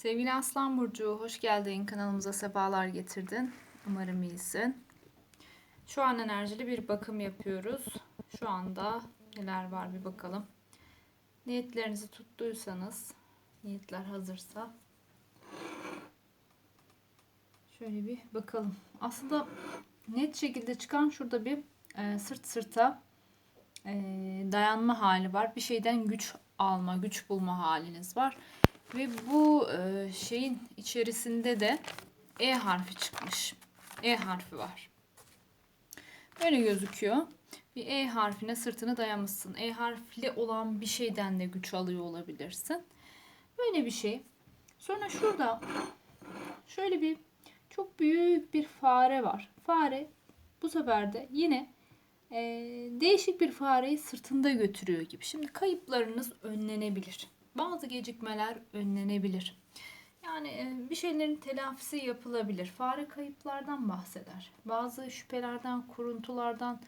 Sevgili Aslan Burcu, hoş geldin. Kanalımıza sefalar getirdin. Umarım iyisin. Şu an enerjili bir bakım yapıyoruz. Şu anda neler var bir bakalım. Niyetlerinizi tuttuysanız, niyetler hazırsa şöyle bir bakalım. Aslında net şekilde çıkan şurada bir e, sırt sırta e, dayanma hali var. Bir şeyden güç alma, güç bulma haliniz var. Ve bu e, şeyin içerisinde de E harfi çıkmış. E harfi var. Böyle gözüküyor. Bir E harfine sırtını dayamışsın. E harfli olan bir şeyden de güç alıyor olabilirsin. Böyle bir şey. Sonra şurada şöyle bir çok büyük bir fare var. Fare bu sefer de yine e, değişik bir fareyi sırtında götürüyor gibi. Şimdi kayıplarınız önlenebilir. Bazı gecikmeler önlenebilir. Yani e, bir şeylerin telafisi yapılabilir. Fare kayıplardan bahseder. Bazı şüphelerden, kuruntulardan,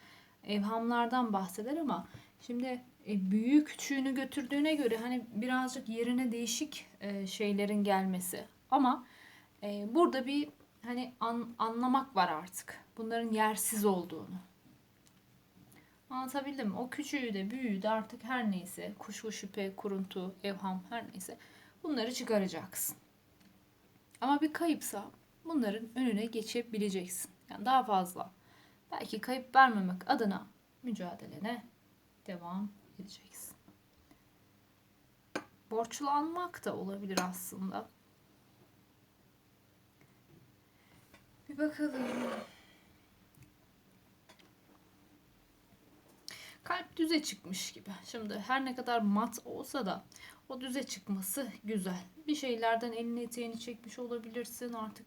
evhamlardan bahseder ama şimdi e, büyüğü küçüğünü götürdüğüne göre hani birazcık yerine değişik e, şeylerin gelmesi. Ama burada bir hani an, anlamak var artık. Bunların yersiz olduğunu. Anlatabildim mi? O küçüğü de büyüğü de artık her neyse kuşku, şüphe, kuruntu, evham her neyse bunları çıkaracaksın. Ama bir kayıpsa bunların önüne geçebileceksin. Yani daha fazla. Belki kayıp vermemek adına mücadelene devam edeceksin. Borçlanmak da olabilir aslında. Bir bakalım. Kalp düze çıkmış gibi. Şimdi her ne kadar mat olsa da o düze çıkması güzel. Bir şeylerden elini eteğini çekmiş olabilirsin artık.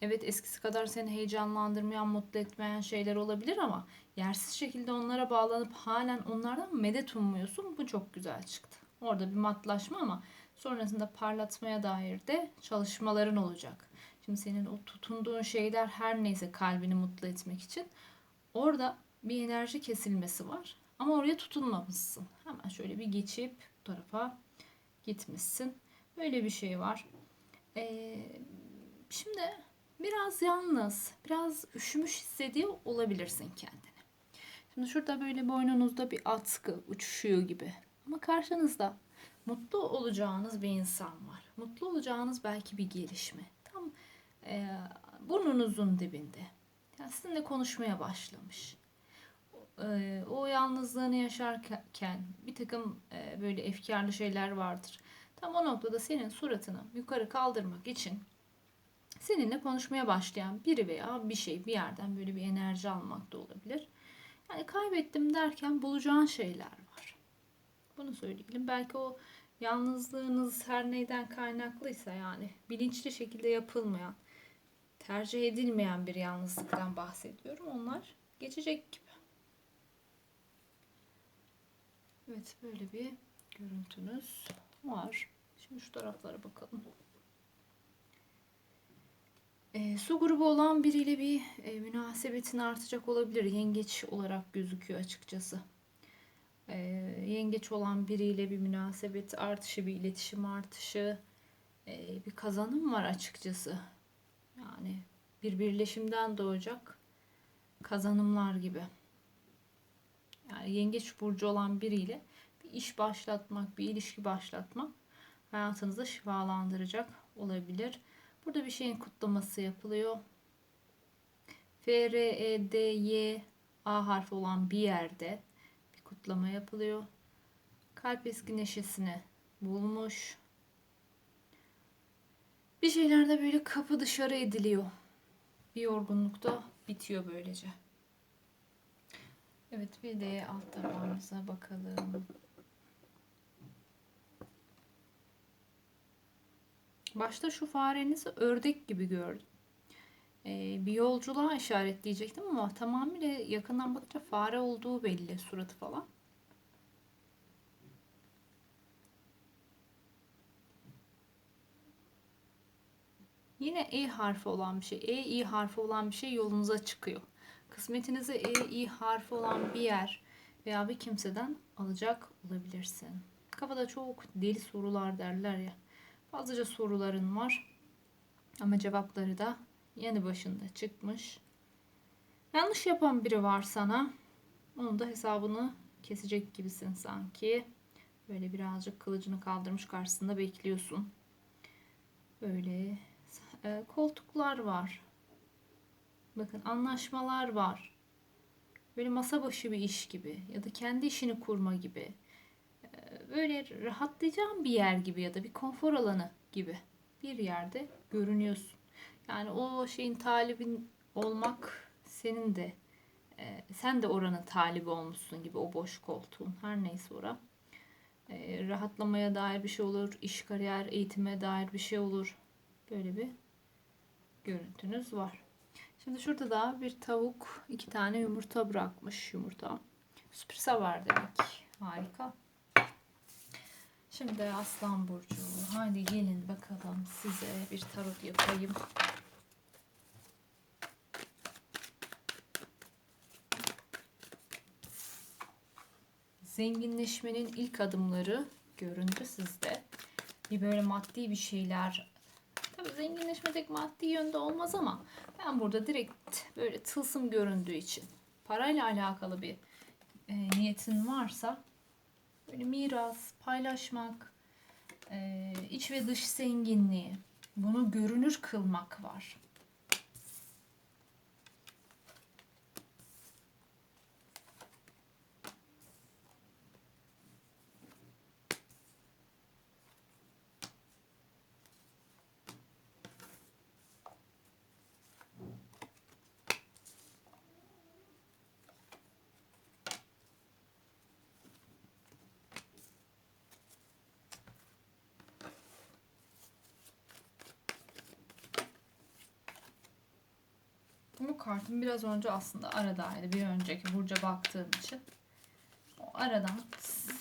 Evet eskisi kadar seni heyecanlandırmayan, mutlu etmeyen şeyler olabilir ama yersiz şekilde onlara bağlanıp halen onlardan medet ummuyorsun. Bu çok güzel çıktı. Orada bir matlaşma ama sonrasında parlatmaya dair de çalışmaların olacak. Şimdi senin o tutunduğun şeyler her neyse kalbini mutlu etmek için orada bir enerji kesilmesi var. Ama oraya tutunmamışsın. Hemen şöyle bir geçip bu tarafa gitmişsin. Böyle bir şey var. Ee, şimdi biraz yalnız, biraz üşümüş hissediyor olabilirsin kendini. Şimdi şurada böyle boynunuzda bir atkı uçuşuyor gibi. Ama karşınızda mutlu olacağınız bir insan var. Mutlu olacağınız belki bir gelişme. Tam e, burnunuzun dibinde. Yani sizinle konuşmaya başlamış o yalnızlığını yaşarken bir takım böyle efkarlı şeyler vardır. Tam o noktada senin suratını yukarı kaldırmak için seninle konuşmaya başlayan biri veya bir şey bir yerden böyle bir enerji almak da olabilir. Yani kaybettim derken bulacağın şeyler var. Bunu söyleyelim. Belki o yalnızlığınız her neyden kaynaklıysa yani bilinçli şekilde yapılmayan, tercih edilmeyen bir yalnızlıktan bahsediyorum. Onlar geçecek gibi. Evet böyle bir görüntünüz var. Şimdi şu taraflara bakalım. E, su grubu olan biriyle bir e, münasebetin artacak olabilir. Yengeç olarak gözüküyor açıkçası. E, yengeç olan biriyle bir münasebet artışı, bir iletişim artışı, e, bir kazanım var açıkçası. Yani bir birleşimden doğacak kazanımlar gibi yani yengeç burcu olan biriyle bir iş başlatmak, bir ilişki başlatmak hayatınızı şifalandıracak olabilir. Burada bir şeyin kutlaması yapılıyor. F, R, E, D, Y, A harfi olan bir yerde bir kutlama yapılıyor. Kalp eski neşesini bulmuş. Bir şeylerde böyle kapı dışarı ediliyor. Bir yorgunlukta bitiyor böylece. Evet bir de alt tabağımıza bakalım. Başta şu farenizi ördek gibi gördüm. Ee, bir yolculuğa işaretleyecektim ama tamamıyla yakından bakınca fare olduğu belli suratı falan. Yine E harfi olan bir şey, E, İ harfi olan bir şey yolunuza çıkıyor. Kısmetinize E, İ harfi olan bir yer veya bir kimseden alacak olabilirsin. Kafada çok deli sorular derler ya. Fazlaca soruların var. Ama cevapları da yanı başında çıkmış. Yanlış yapan biri var sana. Onun da hesabını kesecek gibisin sanki. Böyle birazcık kılıcını kaldırmış karşısında bekliyorsun. Böyle e, koltuklar var. Bakın anlaşmalar var. Böyle masa başı bir iş gibi ya da kendi işini kurma gibi. E, böyle rahatlayacağın bir yer gibi ya da bir konfor alanı gibi bir yerde görünüyorsun. Yani o şeyin talibin olmak senin de e, sen de oranın talibi olmuşsun gibi o boş koltuğun her neyse ora. E, rahatlamaya dair bir şey olur, iş kariyer eğitime dair bir şey olur. Böyle bir görüntünüz var. Şimdi şurada da bir tavuk iki tane yumurta bırakmış yumurta. Sürprize var demek. Harika. Şimdi Aslan Burcu. Hadi gelin bakalım size bir tarot yapayım. Zenginleşmenin ilk adımları göründü sizde. Bir böyle maddi bir şeyler Tabii zenginleşme tek maddi yönde olmaz ama ben burada direkt böyle tılsım göründüğü için parayla alakalı bir e, niyetin varsa böyle miras, paylaşmak, e, iç ve dış zenginliği bunu görünür kılmak var. Bu kartım biraz önce aslında aradaydı. Bir önceki burca baktığım için. O aradan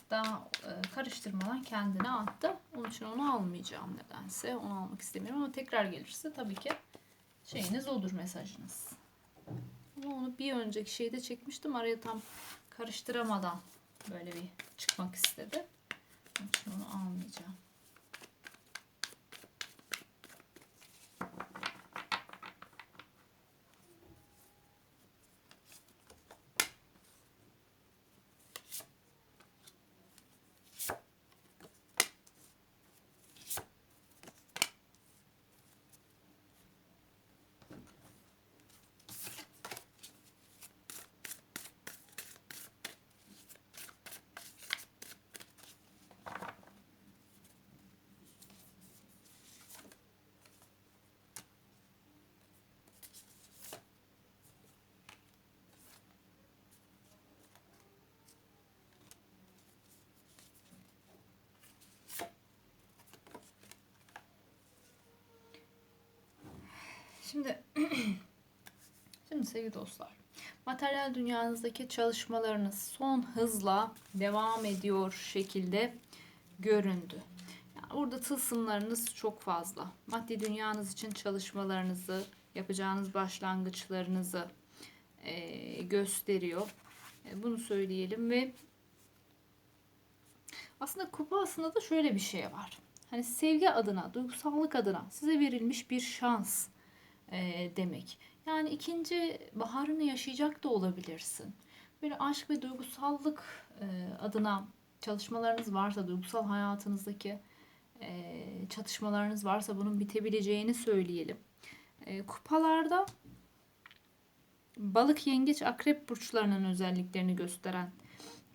daha e, karıştırmadan kendine attı. Onun için onu almayacağım nedense. Onu almak istemiyorum ama tekrar gelirse tabii ki şeyiniz odur mesajınız. Ama onu bir önceki şeyde çekmiştim. Araya tam karıştıramadan böyle bir çıkmak istedi. Onun için onu almayacağım. Şimdi şimdi sevgili dostlar, materyal dünyanızdaki çalışmalarınız son hızla devam ediyor şekilde göründü. Yani burada tılsımlarınız çok fazla. Maddi dünyanız için çalışmalarınızı, yapacağınız başlangıçlarınızı e, gösteriyor. E, bunu söyleyelim ve aslında kupa aslında da şöyle bir şey var. Hani sevgi adına, duygusallık adına size verilmiş bir şans e, demek. Yani ikinci baharını yaşayacak da olabilirsin. Böyle aşk ve duygusallık e, adına çalışmalarınız varsa, duygusal hayatınızdaki e, çatışmalarınız varsa bunun bitebileceğini söyleyelim. E, kupalarda balık, yengeç, akrep burçlarının özelliklerini gösteren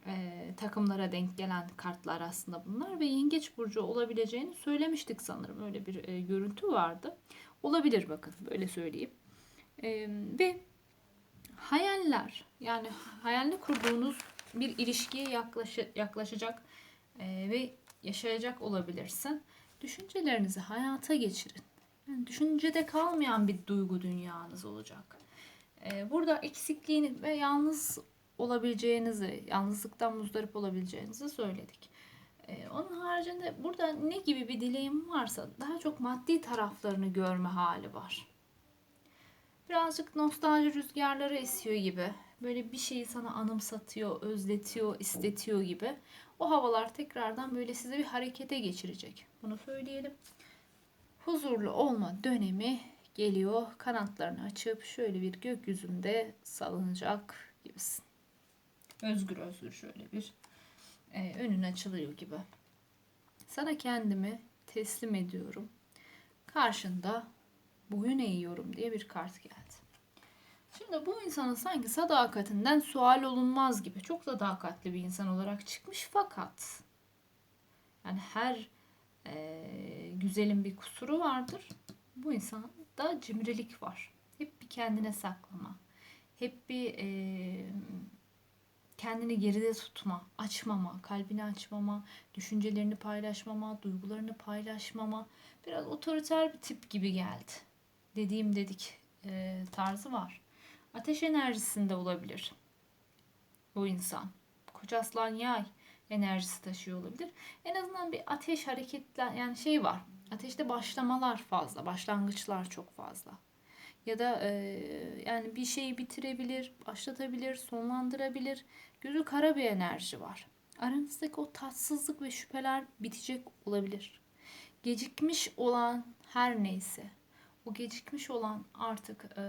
e, takımlara denk gelen kartlar aslında bunlar ve yengeç burcu olabileceğini söylemiştik sanırım. Öyle bir e, görüntü vardı. Olabilir bakın böyle söyleyeyim. E, ve hayaller yani hayalini kurduğunuz bir ilişkiye yaklaşı, yaklaşacak e, ve yaşayacak olabilirsin. Düşüncelerinizi hayata geçirin. Yani düşüncede kalmayan bir duygu dünyanız olacak. E, burada eksikliğini ve yalnız olabileceğinizi, yalnızlıktan muzdarip olabileceğinizi söyledik. Ee, onun haricinde burada ne gibi bir dileğim varsa daha çok maddi taraflarını görme hali var. Birazcık nostalji rüzgarları esiyor gibi. böyle bir şeyi sana anımsatıyor, özletiyor, istetiyor gibi. O havalar tekrardan böyle sizi bir harekete geçirecek. Bunu söyleyelim. Huzurlu olma dönemi geliyor. Kanatlarını açıp şöyle bir gökyüzünde salınacak gibisin. Özgür özgür şöyle bir e, önün açılıyor gibi. Sana kendimi teslim ediyorum. Karşında boyun eğiyorum diye bir kart geldi. Şimdi bu insanın sanki sadakatinden sual olunmaz gibi çok sadakatli bir insan olarak çıkmış fakat yani her e, güzelin bir kusuru vardır. Bu insanda cimrilik var. Hep bir kendine saklama. Hep bir e, kendini geride tutma, açmama, kalbini açmama, düşüncelerini paylaşmama, duygularını paylaşmama. Biraz otoriter bir tip gibi geldi. Dediğim dedik e, tarzı var. Ateş enerjisinde olabilir bu insan. Koç aslan yay enerjisi taşıyor olabilir. En azından bir ateş hareketler yani şey var. Ateşte başlamalar fazla, başlangıçlar çok fazla. Ya da e, yani bir şeyi bitirebilir, başlatabilir, sonlandırabilir. Gözü kara bir enerji var. Aranızdaki o tatsızlık ve şüpheler bitecek olabilir. Gecikmiş olan her neyse, o gecikmiş olan artık e,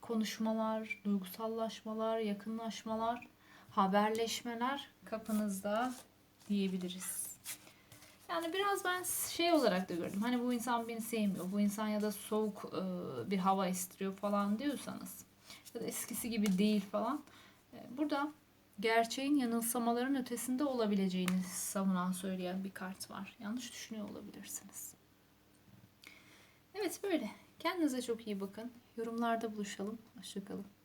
konuşmalar, duygusallaşmalar, yakınlaşmalar, haberleşmeler kapınızda diyebiliriz. Yani biraz ben şey olarak da gördüm. Hani bu insan beni sevmiyor. Bu insan ya da soğuk e, bir hava istiyor falan diyorsanız. Ya da eskisi gibi değil falan. E, burada gerçeğin yanılsamaların ötesinde olabileceğini savunan söyleyen bir kart var. Yanlış düşünüyor olabilirsiniz. Evet böyle. Kendinize çok iyi bakın. Yorumlarda buluşalım. Hoşçakalın.